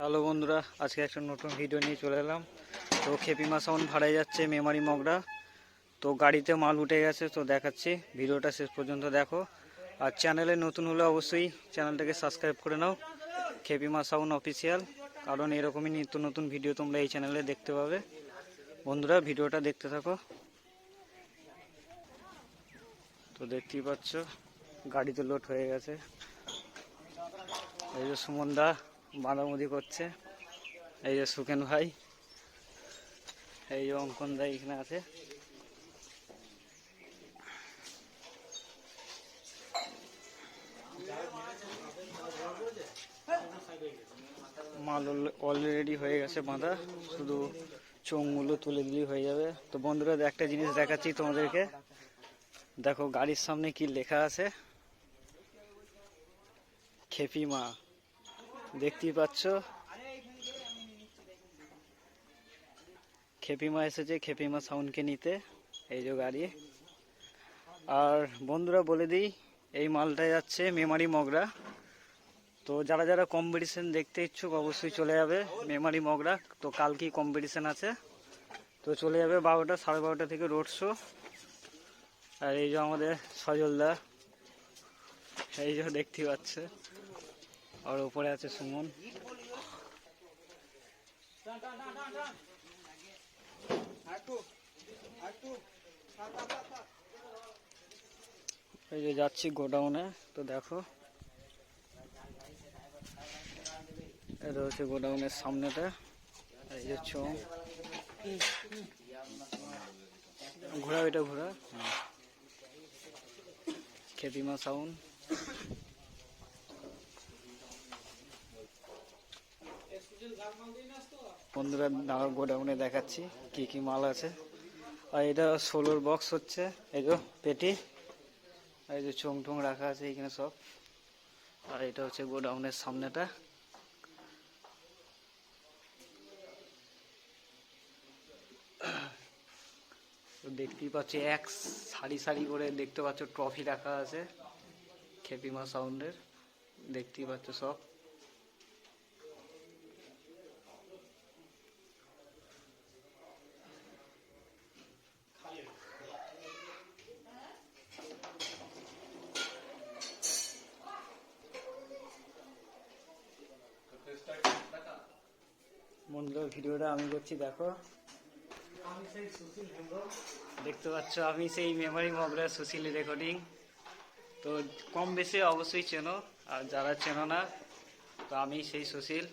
Hello বন্ধুরা, আজকে একটা নতুন ভিডিও নিয়ে চলে এলাম। তো খেপি খেপিমা সাউন্ড ভাড়ায় যাচ্ছে মেমারি মগরা। তো গাড়িতে মাল উঠে গেছে, তো দেখাচ্ছি। ভিডিওটা শেষ পর্যন্ত দেখো। আর চ্যানেলে নতুন হলে অবশ্যই চ্যানেলটাকে সাবস্ক্রাইব করে নাও। খেপি খেপিমা সাউন্ড অফিসিয়াল কারণ এরকমই নিত্য নতুন ভিডিও তোমরা এই চ্যানেলে দেখতে পাবে। বন্ধুরা, ভিডিওটা দেখতে থাকো। তো দেখতেই পাচ্ছ, গাড়িতে লোড হয়ে গেছে। এই যে সুমন দা বাঁধামুদি করছে। এই যে সুকেন ভাই, এই যে অঙ্কন দা এখানে আছে। মাল অলরেডি হয়ে গেছে বাঁধা, শুধু চোঙগুলো তুলে দিলেই হয়ে যাবে। তো বন্ধুরা একটা জিনিস দেখাচ্ছি তোমাদেরকে। দেখো, গাড়ির সামনে কি লেখা আছে? খেপি মা। দেখতেই পাচ্ছ। খেপিমা এসেছে, খেপিমা সাউন্ডকে নিতে, এই যে গাড়ি। আর বন্ধুরা বলে দিই, এই মালটা যাচ্ছে মেমারি মগরা। তো যারা যারা কম্পিটিশন দেখতে ইচ্ছুক অবশ্যই চলে যাবে মেমারি মগরা। তো কালকেই কম্পিটিশন আছে। তো চলে যাবে বারোটা, সাড়ে বারোটা থেকে রোড শো আর এই যে আমাদের সজলদা, এই যে দেখতে পাচ্ছে। আর উপরে আছে সুমন। এই যে যাচ্ছি গোডাউনে তো দেখো। এটা হচ্ছে গোডাউনের সামনেটা। এই যে চোখ ঘোরা এটা ঘোরা। খেপিমা সাউন্ড বন্ধুরা দাঁড়া গোডাউনে দেখাচ্ছি কি কি মাল আছে। আর এটা ষোলোর বক্স হচ্ছে, এই যে পেটি আর এই যে চোং টোং রাখা আছে এখানে সব। আর এটা হচ্ছে গোডাউনের সামনেটা। দেখতেই পাচ্ছি, এক সারি সারি করে দেখতে পাচ্ছ ট্রফি রাখা আছে, খেপিমা সাউন্ডের দেখতেই পাচ্ছ সব। বন্ধুরা ভিডিওটা আমি করছি, দেখো। দেখতে পাচ্ছ, আমি সেই মেমোরি মগরা সুশীল রেকর্ডিং তো কম বেশি অবশ্যই চেনো, আর যারা চেনো না, তো আমি সেই সুশীল